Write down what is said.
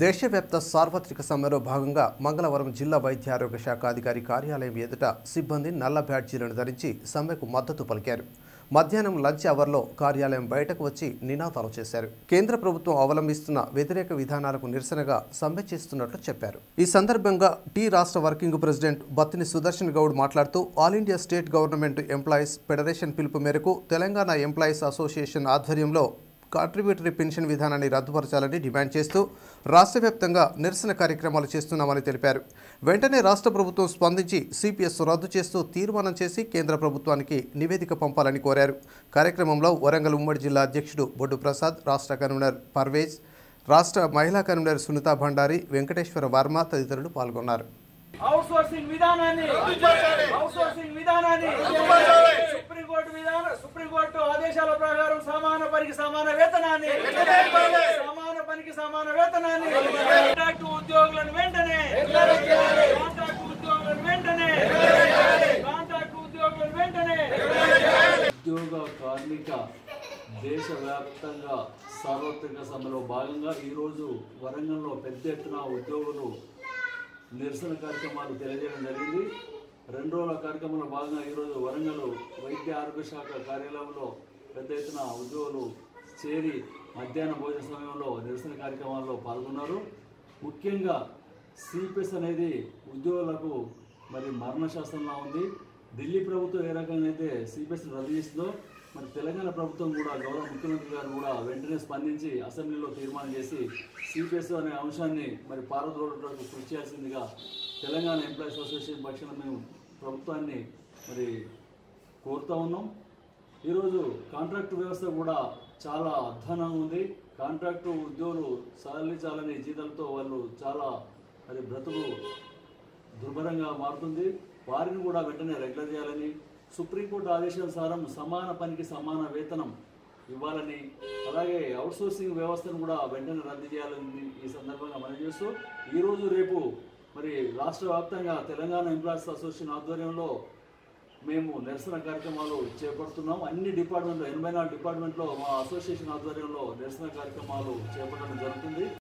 దేశవ్యాప్త సార్వత్రిక సమ్మెలో భాగంగా మంగళవారం జిల్లా వైద్య ఆరోగ్య శాఖ అధికారి కార్యాలయం ఎదుట సిబ్బంది నల్ల బ్యాడ్జీలను ధరించి సమ్మెకు మద్దతు పలికారు. మధ్యాహ్నం లంచ్ అవర్లో కార్యాలయం బయటకు వచ్చి నినాదాలు చేశారు. కేంద్ర ప్రభుత్వం అవలంబిస్తున్న వ్యతిరేక విధానాలకు నిరసనగా సమ్మె చేస్తున్నట్లు చెప్పారు. ఈ సందర్భంగా టీ రాష్ట్ర వర్కింగ్ ప్రెసిడెంట్ బత్తిని సుదర్శన్ గౌడ్ మాట్లాడుతూ all India state government employees federation పిలుపు మేరకు తెలంగాణ ఎంప్లాయీస్ అసోసియేషన్ ఆధ్వర్యంలో కాంట్రిబ్యూటరీ పెన్షన్ విధానాన్ని రద్దుపరచాలని డిమాండ్ చేస్తూ రాష్ట్ర వ్యాప్తంగా నిరసన కార్యక్రమాలు చేస్తున్నామని తెలిపారు. వెంటనే రాష్ట్ర ప్రభుత్వం స్పందించి సిపిఎస్ రద్దు చేస్తూ తీర్మానం చేసి కేంద్ర ప్రభుత్వానికి నివేదిక పంపాలని కోరారు. కార్యక్రమంలో వరంగల్ ఉమ్మడి జిల్లా అధ్యక్షుడు బొడ్డు ప్రసాద్ రాష్ట్ర కన్వీనర్ పర్వేజ్ రాష్ట్ర మహిళా కన్వీనర్ సునీతా భండారి వెంకటేశ్వర వర్మ తదితరులు పాల్గొన్నారు. అవుట్సోర్సింగ్ విధానాన్ని అవుట్సోర్సింగ్ విధానాన్ని విధాన సుప్రీంకోర్టు ఆదేశాల ప్రకారం సమాన పనికి సమాన వేతనాన్ని. సమాన పనికి సమాన వేతనాన్ని. కాంట్రాక్టు ఉద్యోగులను వెంటనే. కాంట్రాక్టు ఉద్యోగులను వెంటనే. కాంట్రాక్టు ఉద్యోగులను వెంటనే. ఉద్యోగ కార్మిక దేశవ్యాప్తంగా సార్వత్రిక సమ్మెలో భాగంగా ఈరోజు వరంగల్లో పెద్ద ఎత్తున ఉద్యోగులు నిరసన కార్యక్రమాలు తెలియజేయడం జరిగింది. రెండు రోజుల కార్యక్రమంలో భాగంగా ఈరోజు వరంగల్ వైద్య ఆరోగ్య శాఖ కార్యాలయంలో పెద్ద ఎత్తున ఉద్యోగులు చేరి మధ్యాహ్న భోజన సమయంలో నిరసన కార్యక్రమాల్లో పాల్గొన్నారు. ముఖ్యంగా సిపిఎస్ అనేది ఉద్యోగులకు మరి మరణశాస్త్రంలా ఉంది. ఢిల్లీ ప్రభుత్వం ఏ రకంగా అయితే సిపిఎస్ రద్దు చేసిందో మరి తెలంగాణ ప్రభుత్వం కూడా గౌరవ ముఖ్యమంత్రి గారు కూడా వెంటనే స్పందించి అసెంబ్లీలో తీర్మానం చేసి సిపిఎస్ అనే అంశాన్ని మరి పారద్రోడటకు కృషి చేయాల్సిందిగా తెలంగాణ ఎంప్లాయీస్ అసోసియేషన్ పక్షాన మేము ప్రభుత్వాన్ని మరి కోరుతా ఉన్నాం. ఈరోజు కాంట్రాక్ట్ వ్యవస్థ కూడా చాలా అధ్వానంగా ఉంది. కాంట్రాక్టు ఉద్యోగులు సాధించాలని జీతాలతో వాళ్ళు చాలా మరి బ్రతుకు దుర్భరంగా మారుతుంది. వారిని కూడా వెంటనే రెగ్యులర్ చేయాలని సుప్రీంకోర్టు ఆదేశానుసారం సమాన పనికి సమాన వేతనం ఇవ్వాలని అలాగే అవుట్సోర్సింగ్ వ్యవస్థను కూడా వెంటనే రద్దు చేయాలని ఈ సందర్భంగా మనం చేస్తూ ఈరోజు రేపు మరి రాష్ట్ర వ్యాప్తంగా తెలంగాణ ఎంప్లాయీస్ అసోసియేషన్ ఆధ్వర్యంలో మేము నిరసన కార్యక్రమాలు చేపడుతున్నాం. అన్ని డిపార్ట్మెంట్లో ఎనభై నాలుగు డిపార్ట్మెంట్లో మా అసోసియేషన్ ఆధ్వర్యంలో నిరసన కార్యక్రమాలు చేపట్టడం జరుగుతుంది.